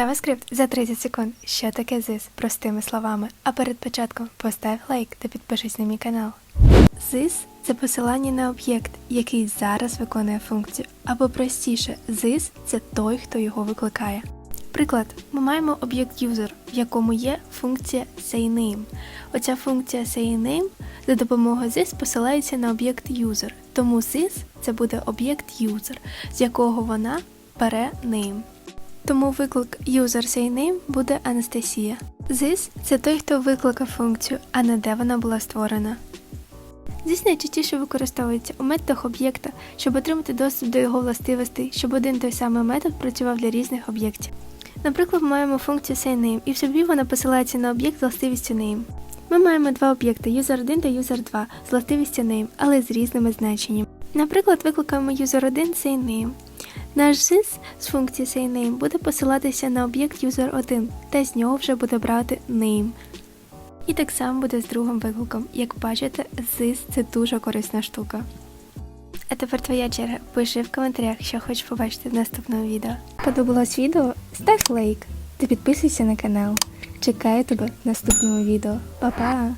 JavaScript за 30 секунд. Що таке this? Простими словами. А перед початком постав лайк та підпишись на мій канал. This – це посилання на об'єкт, який зараз виконує функцію. Або простіше, this – це той, хто його викликає. Приклад, ми маємо об'єкт user, в якому є функція sayName. Оця функція sayName за допомогою this посилається на об'єкт user. Тому this – це буде об'єкт user, з якого вона бере name. Тому виклик user буде Анастасія. This – це той, хто викликав функцію, а не де вона була створена. This найчастіше використовується у методах об'єкта, щоб отримати доступ до його властивостей, щоб один той самий метод працював для різних об'єктів. Наприклад, маємо функцію sayName, і в собі вона посилається на об'єкт з властивістю name. Ми маємо два об'єкти user1 та user2 з властивістю name, але з різними значеннями. Наприклад, викликаємо user1 sayName. Наш this з функції sayName буде посилатися на об'єкт user1, та з нього вже буде брати name. І так само буде з другим викликом. Як бачите, this – це дуже корисна штука. А тепер твоя черга. Пиши в коментарях, що хочеш побачити в наступному відео. Подобалось відео? Став лайк та підписуйся на канал. Чекаю тебе в наступному відео. Па-па!